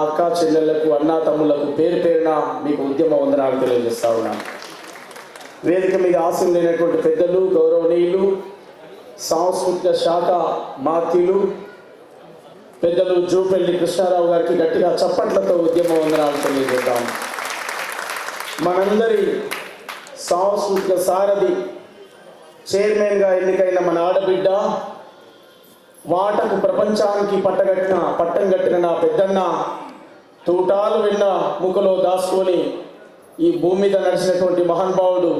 అక్క చెల్లెళ్ళకు అన్నా తమ్ముళ్ళకు పేరు పేరున మీకు ఉద్యమ వందనాలు తెలియజేస్తా ఉన్నాను వేదిక మీద ఆశలు లేనటువంటి పెద్దలు గౌరవనీయులు సాంస్కృతిక శాఖ మాతీలు పెద్దలు జూపల్లి కృష్ణారావు గారికి గట్టిగా చప్పట్లతో ఉద్యమ వందనాలు తెలియజేద్దాం. మనందరి సాంస్కృతిక సారథి చైర్మన్గా ఎన్నికైన మన ఆడబిడ్డ వాటకు ప్రపంచానికి పట్టగట్టిన పట్టం కట్టిన నా పెద్దన్న తూటాలు విన్న ముఖలో దాచుకొని ఈ భూమి మీద నడిచినటువంటి మహానుభావుడు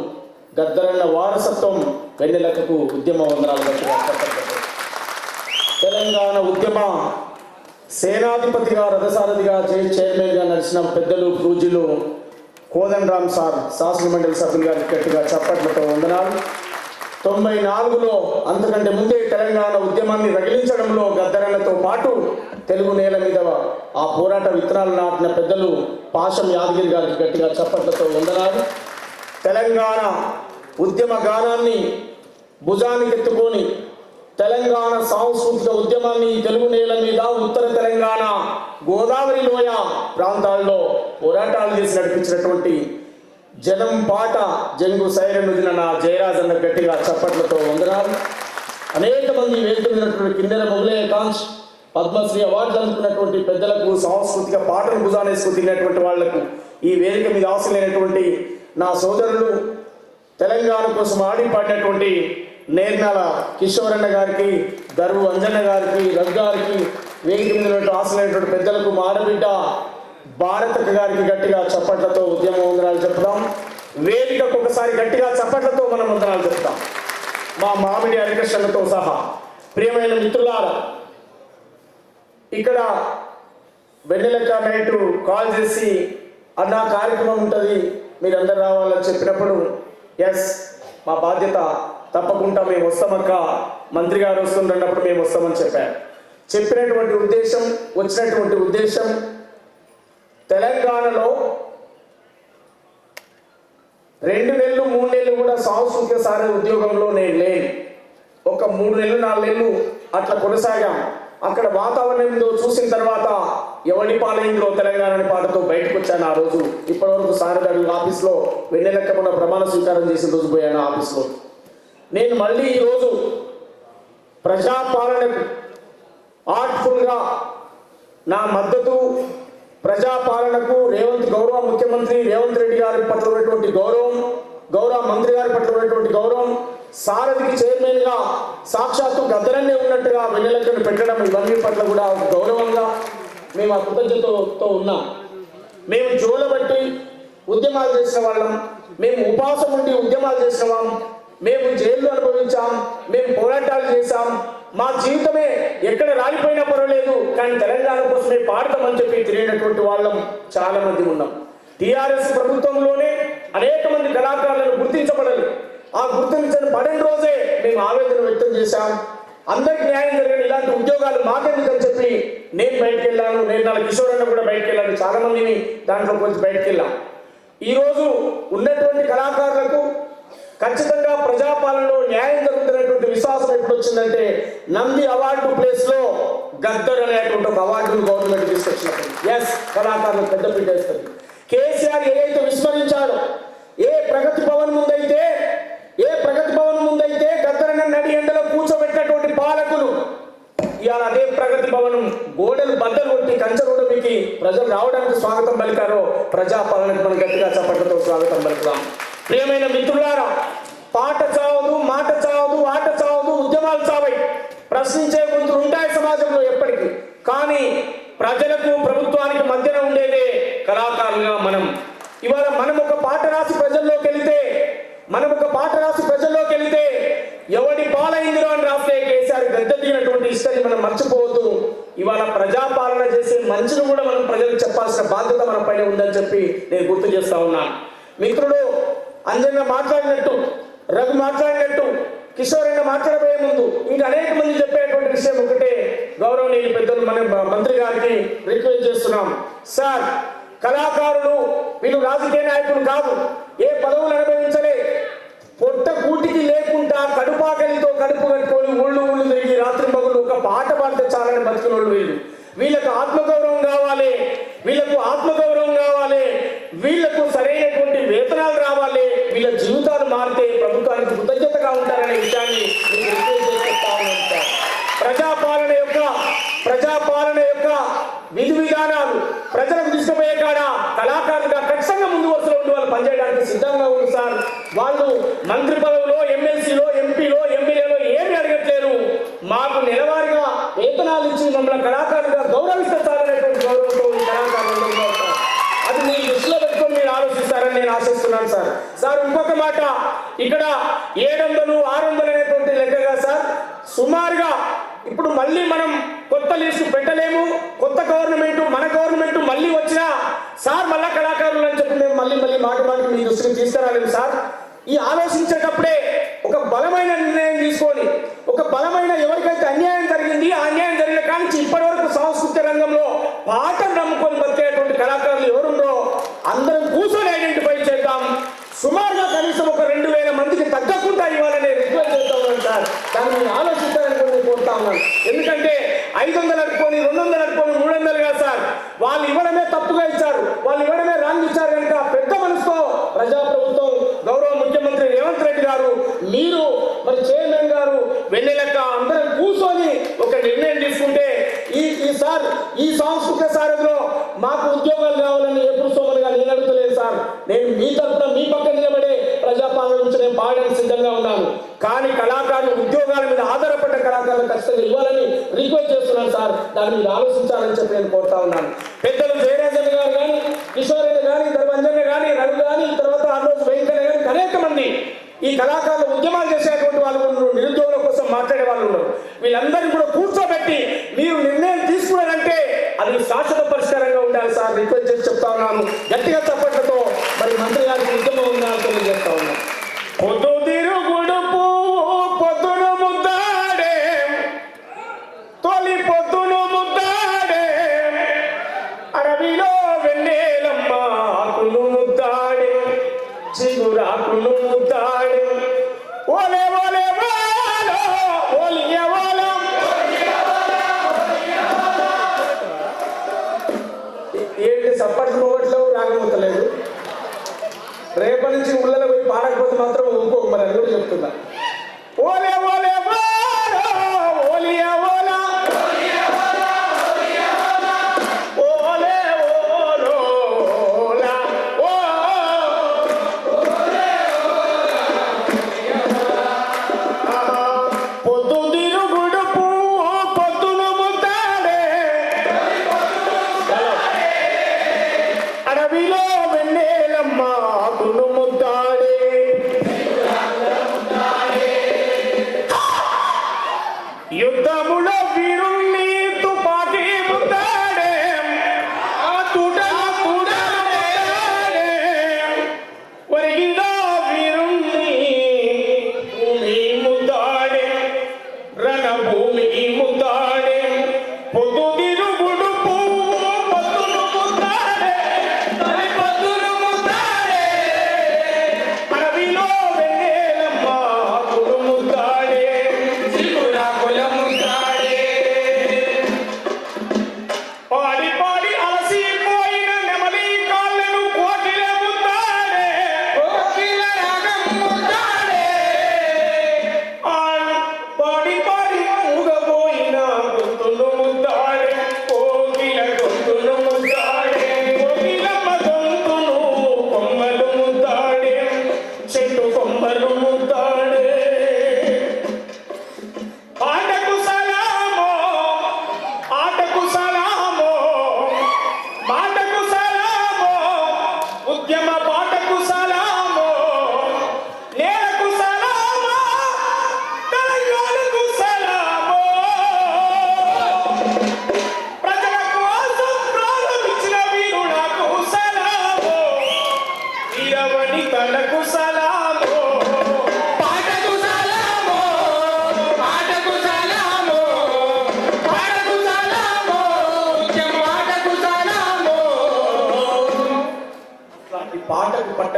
గద్దరన్న వారసత్వం వెన్నెలకకు ఉద్యమ వందనాలు తెలంగాణ ఉద్యమ సేనాధిపతిగా రథసారథిగా జైలు చైర్మన్గా నడిచిన పెద్దలు పూజలు కోదండరామ్ సార్ శాసనమండలి సభ్యులు గారికి గట్టిగా చప్పట్లతో వందనాలు. తొంభై నాలుగులో అంతకంటే ముందే తెలంగాణ ఉద్యమాన్ని రగిలించడంలో గద్దరన్నతో పాటు తెలుగు నేల మీద ఆ పోరాట విత్తనాలు నాటిన పెద్దలు పాశం యాదగిరి గారికి గట్టిగా చప్పట్లతో వందనాలు తెలంగాణ ఉద్యమ గానాన్ని భుజానికి ఎత్తుకొని తెలంగాణ సాంస్కృతిక ఉద్యమాన్ని తెలుగు నేల మీద ఉత్తర తెలంగాణ గోదావరి లోయ ప్రాంతాల్లో పోరాటాలు చేసి నడిపించినటువంటి జనం పాట జంగు సైరనుదిన నా జయరాజన్న గట్టిగా చప్పట్లతో వందనాలు. అనేక మంది వెళ్తున్నటువంటి కిందెల మొగలయ్య కాంచ్ పద్మశ్రీ అవార్డు అందుకున్నటువంటి పెద్దలకు సాంస్కృతిక పాటలు భుజానేసుకు తిన్నటువంటి వాళ్ళకు ఈ వేదిక మీద ఆశలైనటువంటి నా సోదరులు తెలంగాణ కోసం ఆడి పాడినటువంటి నేర్నాల కిషోరన్న గారికి దర్వు అంజన్న గారికి రఘు గారికి వేదిక మీద ఆశలైనటువంటి పెద్దలకు మా ఆడబిడ్డ భారతక గారికి గట్టిగా చప్పట్లతో ఉద్యమ వందనాలు చెప్తాం. వేదికకు ఒకసారి గట్టిగా చప్పట్లతో మనం వందనాలు చెప్తాం. మా మామిడి హరికృష్ణలతో సహా. ప్రియమైన మిత్రులారా ఇక్కడ వెన్నెలక్క నైట్ కాల్ చేసి అన్న కార్యక్రమం ఉంటుంది మీరందరూ రావాలని చెప్పినప్పుడు ఎస్ మా బాధ్యత తప్పకుండా మేము వస్తామక్క మంత్రి గారు వస్తుందన్నప్పుడు మేము వస్తామని చెప్పారు. చెప్పినటువంటి ఉద్దేశం వచ్చినటువంటి ఉద్దేశం తెలంగాణలో రెండు నెలలు మూడు నెలలు కూడా సాంస్కృతిక సార ఉద్యోగంలో నేను లేను. ఒక మూడు నెలలు నాలుగు నెలలు అట్లా కొనసాగాం. అక్కడ వాతావరణం చూసిన తర్వాత ఎవరి పాలైందో తెలంగాణ అనే పాటతో బయటకు వచ్చాను ఆ రోజు. ఇప్పటివరకు సార్ గారి ఆఫీస్లో వెన్నెలక్క కూడా ప్రమాణ స్వీకారం చేసిన రోజు పోయాను ఆఫీస్లో. నేను మళ్ళీ ఈరోజు ప్రజాపాలనకు ఆర్ట్ఫుల్గా నా మద్దతు ప్రజాపాలనకు రేవంత్ గౌరవ ముఖ్యమంత్రి రేవంత్ రెడ్డి గారి పట్ల ఉన్నటువంటి గౌరవం గౌరవ మంత్రి గారి పట్ల ఉన్నటువంటి గౌరవం సారథికి చైర్మన్గా సాక్షాత్తు గద్దరన్నే ఉన్నట్టుగా వెన్నెలకను పెట్టడం ఇవన్నీ పట్ల కూడా గౌరవంగా మేము ఆ కృతజ్ఞతతో ఉన్నాం. మేము జోలబట్టి ఉద్యమాలు చేసిన వాళ్ళం మేము ఉపవాసం ఉండి ఉద్యమాలు చేసిన వాళ్ళం మేము జైల్లో అనుభవించాం మేము పోరాటాలు చేశాం మా జీవితమే ఎక్కడ రాలిపోయినా పర్వాలేదు కానీ తెలంగాణ కోసమే పాడతామని చెప్పి తిరిగినటువంటి వాళ్ళం చాలా మంది ఉన్నాం. టీఆర్ఎస్ ప్రభుత్వంలోనే అనేక మంది కళాకారులను గుర్తించబడలేదు. ఆ గుర్తించని పడిన రోజే మేము ఆవేదన వ్యక్తం చేశాం. అందరికి న్యాయం జరిగిన ఇలాంటి ఉద్యోగాలు మాకెందుకని చెప్పి నేను బయటకు వెళ్ళాను. నేను నా కిషోర్ అన్న కూడా బయటకు వెళ్ళాను. చాలా మందిని దాంట్లో కొంచెం బయటకు వెళ్ళాం. ఈరోజు ఉన్నటువంటి కళాకారులకు ఖచ్చితంగా ప్రజాపాలనలో న్యాయం జరుగుతున్నటువంటి విశ్వాసం ఎప్పుడొచ్చిందంటే నంది అవార్డు ప్లేస్లో గద్దర్ అనేటువంటి ఒక అవార్డును గవర్నమెంట్ తీసుకొచ్చినప్పుడు. ఎస్ కళాకారులు పెద్ద పీటేస్తారు కేసీఆర్ ఏదైతే విస్మరించారో ఏ ప్రగతి భవన్ ముందైతే ఏ ప్రగతి భవన్ ముందైతే గద్దరన్న నడి ఎండలో కూర్చోబెట్టినటువంటి పాలకులు ఇవాళ అదే ప్రగతి భవనం గోడలు బద్దలు కొట్టి కంచరోడ మీకు ప్రజలు రావడానికి స్వాగతం పలికారో ప్రజాపాలనకు మనం గట్టిగా చప్పట్లతో స్వాగతం పలుకుదాం. ప్రియమైన మిత్రులారా పాట చావదు మాట చావదు ఆట చావదు ఉద్యమాలు చావై ప్రశ్నించే గొంతులు ఉంటాయి సమాజంలో ఎప్పటికీ. కానీ ప్రజలకు ప్రభుత్వానికి మధ్యన ఉండేదే కళాకారులుగా మనం. ఇవాళ మనం ఒక పాట రాసి ప్రజల్లోకి వెళితే మనం ఒక పాట రాసి ప్రజల్లోకి వెళితే ఎవడి పాలైందిరో అని రాస్తే కేసీఆర్ గద్దెదిగినటువంటి ఇష్టాన్ని మనం మర్చిపోవద్దు. ఇవాళ ప్రజాపాలన చేసే మంచిని కూడా మనం ప్రజలకు చెప్పాల్సిన బాధ్యత మన పైన ఉందని చెప్పి నేను గుర్తు చేస్తా ఉన్నాను మిత్రుడు అంజన్న మాట్లాడినట్టు రఘు మాట్లాడినట్టు కిషోర్ అన్న మాట్లాడబోయే ముందు ఇంకా అనేక మంది చెప్పేటువంటి విషయం ఒకటే గౌరవనీయులు పెద్దలు మన మంత్రి గారికి రిక్వెస్ట్ చేస్తున్నాం. సార్ కళాకారులు వీళ్ళు రాజకీయ నాయకులు కాదు. ప్రజాపాలన యొక్క విధి విధానాలు ప్రజలకు తీసుకుపోయే కాడ కళాకారులుగా ఖచ్చితంగా ముందు వరుసలో ఉండి వాళ్ళు పనిచేయడానికి సిద్ధంగా ఉంది సార్. వాళ్ళు మంత్రి పదవిలో ఎమ్మెల్సీలో ఎంపీలో ఎమ్మెల్యేలో ఏమి అడగట్లేదు మాకు నెలవారీగా వేతనాలు ఇచ్చి మమ్మల్ని కళాకారులుగా గౌరవిస్తారనేటువంటి సార్ గౌరవంతో కళాకారులు అది మీ దృష్టిలో పెట్టుకొని మీరు ఆలోచిస్తారని నేను ఆశిస్తున్నాను సార్. సార్ ఇంకొక మాట. ఇక్కడ ఏడు వందలు ఆరు వందలు అనేటువంటి లెక్కగా సార్. సుమారుగా ఇప్పుడు మళ్ళీ మనం కొత్త లిస్టు పెట్టలేము కొత్త గవర్నమెంట్ మన గవర్నమెంట్ మళ్ళీ వచ్చినా సార్ మళ్ళా కళాకారులు అని చెప్పి మేము మళ్ళీ మళ్ళీ మాట మాటకి మీ దృష్టికి తీసుకురాలేము సార్. ఈ ఆలోచించేటప్పుడే ఒక బలమైన నిర్ణయం తీసుకొని ఒక బలమైన ఎవరికైతే అన్యాయం జరిగింది ఆ అన్యాయం జరిగిన కానీ ఇప్పటి వరకు సాంస్కృతిక రంగంలో పాట నమ్ముకొని బతికేటువంటి కళాకారులు ఎవరుండో అందరం కూర్చొని ఐడెంటిఫై చేద్దాం సుమారుగా కనీసం ఒక రెండు వేల మందికి తగ్గకుండా ఇవ్వాలని రిక్వెస్ట్ చేస్తా ఉన్నాను సార్ దాన్ని మీరు ఆలోచిస్తారని కూడా నేను కోరుతా ఉన్నాను ఎందుకంటే నడుపుకొని రెండు వందలు అనుకోని మూడు వందలు కాదు సార్. వాళ్ళు ఇవ్వడమే తప్పుగా ఇచ్చారు. వాళ్ళు ఇవ్వడమే రాంగ్ ఇచ్చారు కనుక పెద్ద మనసుతో ప్రజాప్రభుత్వం గౌరవ ముఖ్యమంత్రి రేవంత్ రెడ్డి గారు మీరు మరి చైర్మన్ గారు వెన్నెలెక్క అందరం కూర్చొని ఒక నిర్ణయం తీసుకుంటే ఈ ఈ సార్ ఈ సాంస్కృతిక సారథిలో మాకు ఉద్యోగాలు కావాలని ఎప్పుడు నేను మీ తరఫున మీ పక్క నిలబడే ప్రజాపాలన నుంచి నేను పాడడానికి సిద్ధంగా ఉన్నాను. కానీ కళాకారులు ఉద్యోగాల మీద ఆధారపడ్డ కళాకారులు ఖచ్చితంగా ఇవ్వాలని రిక్వెస్ట్ చేస్తున్నాను సార్. దాన్ని మీరు ఆలోచించాలని చెప్పి నేను కోరుతా ఉన్నాను. పెద్దలు జయరాజన్ గారు కానీ కిషోరయ్య కానీ ధర్మంజన్ కానీ రవి కానీ తర్వాత ఆ రోజు వెంకయ్య కానీ అనేక మంది ఈ కళాకారులు ఉద్యమాలు చేసేటువంటి వాళ్ళు ఉన్నారు. నిరుద్యోగుల కోసం మాట్లాడే వాళ్ళు ఉన్నారు. వీళ్ళందరినీ కూడా కూర్చోబెట్టి మీరు నిర్ణయం తీసుకున్నారంటే అది శాశ్వత పరిష్కారంగా ఉండాలి సార్. రిక్వెస్ట్ చేసి చెప్తా ఉన్నాను. గట్టిగా చప్పట్లతో మరి మంత్రి గారికి ఉద్యమం ఉండాలని తెలియజేస్తా ఉన్నాను. పొద్దు తిరుగుడు పొద్దును ముద్దాడే. తొలి పొద్దును ముద్దాడే. అరవిలో వెన్నేలమ్మ ఆకులు ముద్దాడే. చిగురాకులు ముద్దాడే. మరి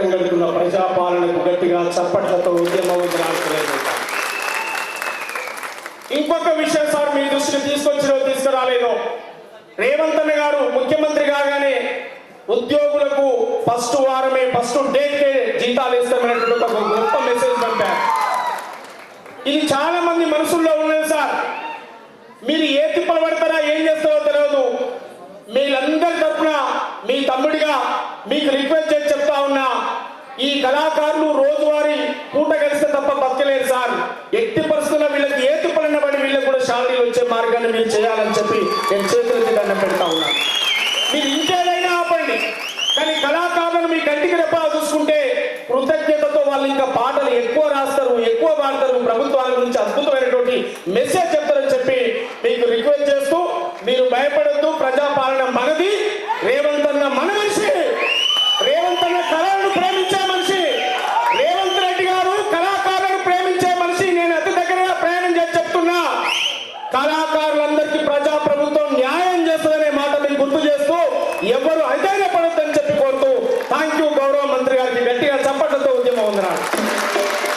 పాటకు కలుగుతున్న ప్రజాపాలనకు గట్టిగా చప్పట్లతో ఉద్యమ ఇంకొక విషయం సార్ మీ దృష్టిని తీసుకొచ్చినో తీసుకురాలేదో. రేవంత్ అన్న గారు ముఖ్యమంత్రి కాగానే ఉద్యోగులకు ఫస్ట్ వారమే ఫస్ట్ డేకే జీతాలు ఇస్తామన్నటువంటి ఒక గొప్ప మెసేజ్ పంపారు ఇది చాలా మంది మనసుల్లో ఉన్నది సార్. మీరు ఏ తిప్పబడతారా ఏం చేస్తారో తెలియదు. మీరందరి తరఫున మీ తమ్ముడిగా మీకు రిక్వెస్ట్ చేసి చెప్తా ఉన్నా ఈ కళాకారులు రోజువారీ పూట కలిస్తే తప్ప బతకలేరు సార్. ఎట్టి పరిస్థితుల్లో వీళ్ళకి ఏతు పడిన పడి వీళ్ళకి కూడా శాలరీలు వచ్చే మార్గాన్ని మీరు చేయాలని చెప్పి నేను